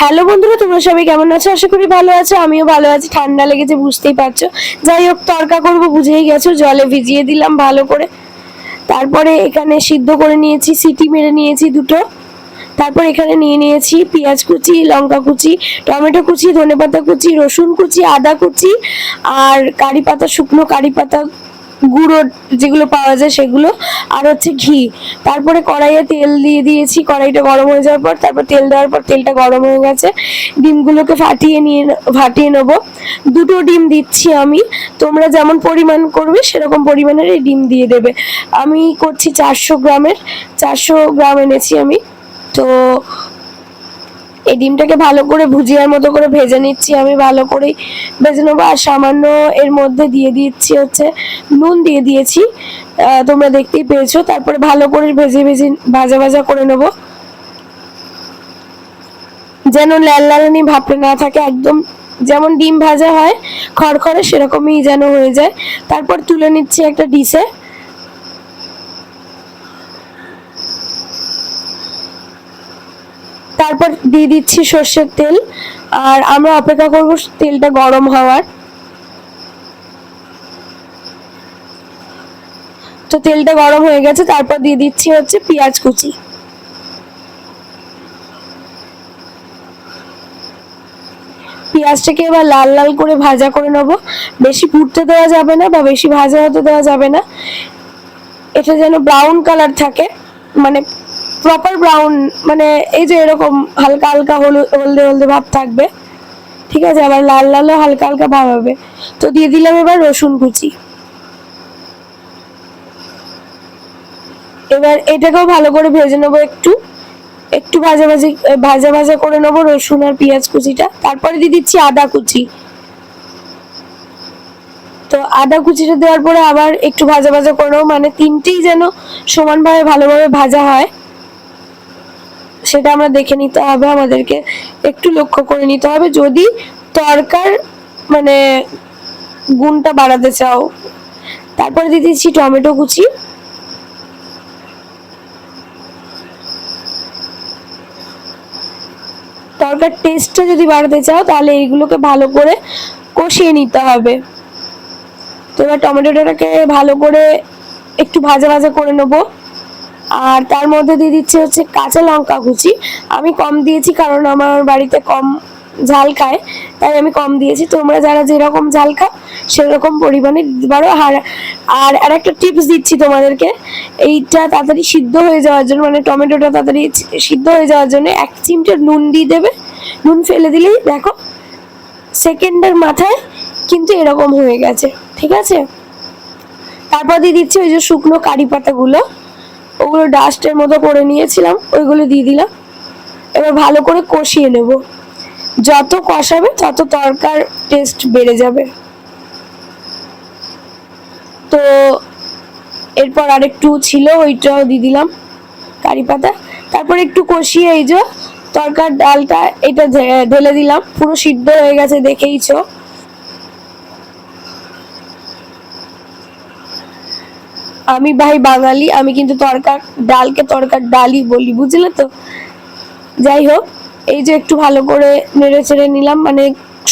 Hello বন্ধুরা, তোমরা সবাই কেমন আছো? আশা করি ভালো আছো, আমিও ভালো আছি। ঠান্ডা লেগেছে, বুঝতেই পারছ। যাই হোক তরকা করব, বুঝেই গেছো, জলে ভিজিয়ে দিলাম ভালো করে। তারপরে এখানে সিদ্ধ করে নিয়েছি, সিটি মেরে নিয়েছি দুটো। তারপর এখানে নিয়ে নিয়েছি পেঁয়াজ কুচি, লঙ্কা কুচি, টমেটো কুচি, ধনেপাতা কুচি, রসুন কুচি, আদা কুচি আর কারি পাতা, শুকনো কারি পাতা গুঁড়ো যেগুলো পাওয়া যায় সেগুলো, আর হচ্ছে ঘি। তারপরে কড়াইয়ে তেল দিয়ে দিয়েছি, কড়াইটা গরম হয়ে যাওয়ার পর, তারপর তেল দেওয়ার পর তেলটা গরম হয়ে গেছে। ডিমগুলোকে ফাটিয়ে নিয়ে, ফাটিয়ে নেব। দুটো ডিম দিচ্ছি আমি। তোমরা যেমন পরিমাণ করবে, সেরকম পরিমাণের এই ডিম দিয়ে দেবে। আমি করছি চারশো গ্রামের, চারশো গ্রাম এনেছি আমি। তো এই ডিমটাকে ভালো করে ভুজিয়ার মতো করে ভেজে নিচ্ছি, আমি ভালো করেই ভেজে নেব। আর সামান্য এর মধ্যে দিয়ে দিচ্ছি হচ্ছে নুন দিয়ে দিয়েছি তোমরা দেখতেই পেয়েছ। তারপরে ভালো করে ভেজে ভেজে ভাজা ভাজা করে নেব। যেন লাল লালানি ভাবটা না থাকে, একদম যেমন ডিম ভাজা হয়, খড়খড়ে সেরকমই যেন হয়ে যায়। তারপর তুলে নিচ্ছি একটা ডিশে। তারপর দিয়ে দিচ্ছি সর্ষের তেল। আর আমরা অপেক্ষা করব তেলটা গরম হওয়ার। তো তেলটা গরম হয়ে গেছে, তারপর দিয়ে দিচ্ছি হচ্ছে পেঁয়াজ কুচি। পেঁয়াজটাকে এবার লাল লাল করে ভাজা করে নেব। বেশি পুড়তে দেওয়া যাবে না বা বেশি ভাজা হতে দেওয়া যাবে না। এটা যেন ব্রাউন কালার থাকে মানে প্রপার ব্রাউন মানে এই যে এরকম হালকা হালকা হলুদ হলদে ভাব থাকবে। ঠিক আছে, আবার লাল লালও হালকা হালকা ভাব হবে। তো দিয়ে দিলাম এবার রসুন কুচি। এবার এটাকেও ভালো করে ভেজে নেব একটু। একটু ভাজা ভাজি, ভাজা ভাজা করে নেব রসুন আর পেঁয়াজ কুচিটা। তারপরে দিয়ে দিচ্ছি আদা কুচি। তো আদা কুচিটা দেওয়ার পরে আবার একটু ভাজা ভাজা করে নেব। মানে তিনটেই যেন সমানভাবে, ভালোভাবে ভাজা হয়। সেটা আমরা দেখে নিতে হবে, আমাদেরকে একটু লক্ষ্য করে নিতে হবে। যদি তরকার মানে গুণটা বাড়াতে চাও, তারপরে দিয়ে দিচ্ছি টমেটো কুচি। তরকার টেস্টটা যদি বাড়াতে চাও, তাহলে এইগুলোকে ভালো করে কষিয়ে নিতে হবে। তো এবার টমেটোটাকে ভালো করে একটু ভাজা ভাজা করে নেব। আর তার মধ্যে দিয়ে দিচ্ছি হচ্ছে কাঁচা লঙ্কা কুচি। আমি কম দিয়েছি কারণ আমার বাড়িতে কম ঝাল খায়, তাই আমি কম দিয়েছি। তোমরা যারা যেরকম ঝাল খাও, সেরকম পরিমাণে দিতে পারো আর আর আর একটা টিপস দিচ্ছি তোমাদেরকে। এইটা তাড়াতাড়ি সিদ্ধ হয়ে যাওয়ার জন্য মানে টমেটোটা তাড়াতাড়ি সিদ্ধ হয়ে যাওয়ার জন্য এক চিমটে নুন দিয়ে দেবে। নুন ফেলে দিলেই দেখো, সেকেন্ডের মাথায় কিন্তু এরকম হয়ে গেছে, ঠিক আছে? তারপর দিয়ে দিচ্ছি ওই যে শুকনো কারি পাতাগুলো। ওগুলো ডাস্টের মতো করে নিয়েছিলাম, ওইগুলো দিয়ে দিলাম। এবার ভালো করে কষিয়ে নেব। যত কষাবে তত তরকার টেস্ট বেড়ে যাবে। তো এরপর আরেকটু ছিল, ওইটাও দিয়ে দিলাম কারি পাতা। তারপর একটু কষিয়ে এই যে তরকার ডালটা এটা ঢেলে দিলাম। পুরো সিদ্ধ হয়ে গেছে, দেখেইছো। আমি ভাই বাঙালি, আমি কিন্তু তরকার ডালকে তরকার ডালই বলি, বুঝলে তো? যাই হোক, এই যে একটু ভালো করে নেড়ে চেড়ে নিলাম মানে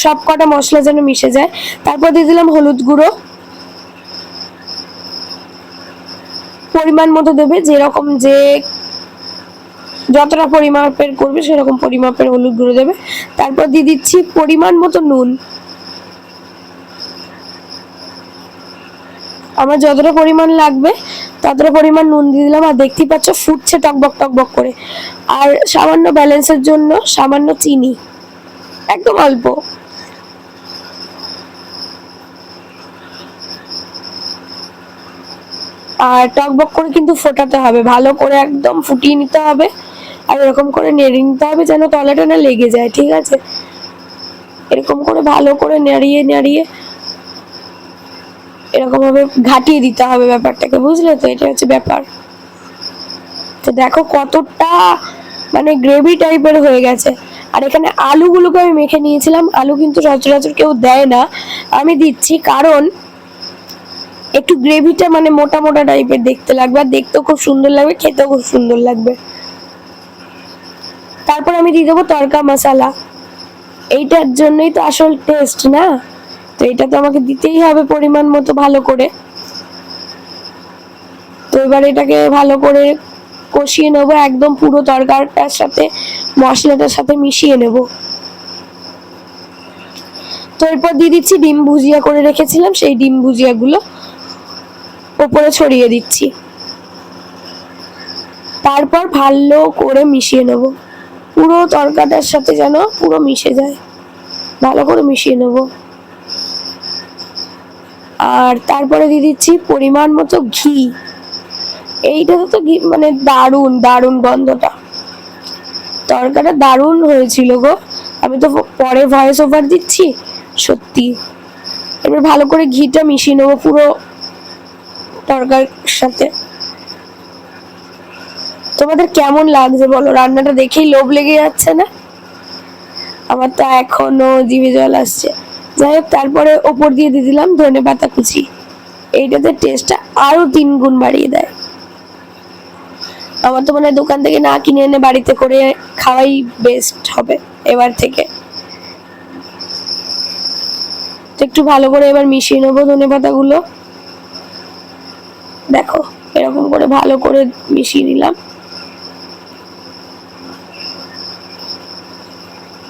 সব কটা মশলা যেন মিশে যায়। তারপর দিয়ে দিলাম হলুদ গুঁড়ো। পরিমাণ মতো দেবে, যেরকম যে যতটা পরিমাপের করবে, সেরকম পরিমাপের হলুদ গুঁড়ো দেবে। তারপর দিয়ে দিচ্ছি পরিমাণ মতো নুন। আমার যতটা পরিমাণ লাগবে, ততটা পরিমাণ নুন দিয়ে দিলাম। আর দেখতেই পাচ্ছ, ফুটছে টকবক টকবক করে। আর সামান্য ব্যালেন্সের জন্য সামান্য চিনি, একদম অল্প। আর টকবক করে কিন্তু ফোটাতে হবে, ভালো করে একদম ফুটিয়ে নিতে হবে। আর এরকম করে নেড়ে নিতে হবে যেন তলাটা না লেগে যায়, ঠিক আছে? এরকম করে ভালো করে নাড়িয়ে নাড়িয়ে এরকম ভাবে ঘাটিয়ে দিতে হবে ব্যাপারটাকে, বুঝলে তো? এটা হচ্ছে ব্যাপার। তো দেখো কতটা মানে গ্রেভি টাইপের হয়ে গেছে। আর এখানে আলুগুলোকে আমি মেখে নিয়েছিলাম, আলু কিন্তু সচরাচর কেউ দেয় না। আমি দিচ্ছি কারণ একটু গ্রেভিটা মানে মোটা মোটা টাইপের দেখতে লাগবে, আর দেখতেও খুব সুন্দর লাগবে, খেতেও খুব সুন্দর লাগবে। তারপর আমি দিয়ে দেবো তড়কা মশালা। এইটার জন্যই তো আসল টেস্ট না? তো এটা তো আমাকে দিতেই হবে পরিমাণ মতো ভালো করে। তো এবার এটাকে ভালো করে কষিয়ে নেব একদম পুরো তরকারটার সাথে, মশলাটার সাথে মিশিয়ে নেব। তো এরপর দিয়ে দিচ্ছি ডিম ভুজিয়া করে রেখেছিলাম, সেই ডিম ভুজিয়াগুলো ওপরে ছড়িয়ে দিচ্ছি। তারপর ভালো করে মিশিয়ে নেব। পুরো তরকাটার সাথে যেন পুরো মিশে যায়। ভালো করে মিশিয়ে নেব। আর তারপরে দিয়ে দিচ্ছি পরিমাণ মতো ঘি। এইটাতে তো ঘি মানে দারুণ দারুণ গন্ধটা। তরকাটা দারুণ হয়েছিল গো। আমি তো পরে ভয়েস ওভার দিচ্ছি, সত্যি। এবার ভালো করে ঘিটা মিশিয়ে নেব পুরো তরকার সাথে। তোমাদের কেমন লাগছে বলো? রান্নাটা দেখেই লোভ লেগে যাচ্ছে না? আমার তো এখনও জিভে জল আসছে। যাই হোক, তারপরে ওপর দিয়ে দিয়ে দিলাম ধনে পাতা কুচি। এইটাতে টেস্টটা আরও তিন গুণ বাড়িয়ে দেয়। আমার তো মনে হয় দোকান থেকে না কিনে এনে বাড়িতে করে খাওয়াই বেস্ট হবে এবার থেকে। একটু ভালো করে এবার মিশিয়ে নেব ধনে পাতাগুলো। দেখো, এরকম করে ভালো করে মিশিয়ে নিলাম।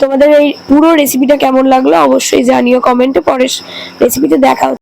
তোমাদের এই পুরো রেসিপিটা কেমন লাগল অবশ্যই জানিও কমেন্টে পরের রেসিপিতে দেখা।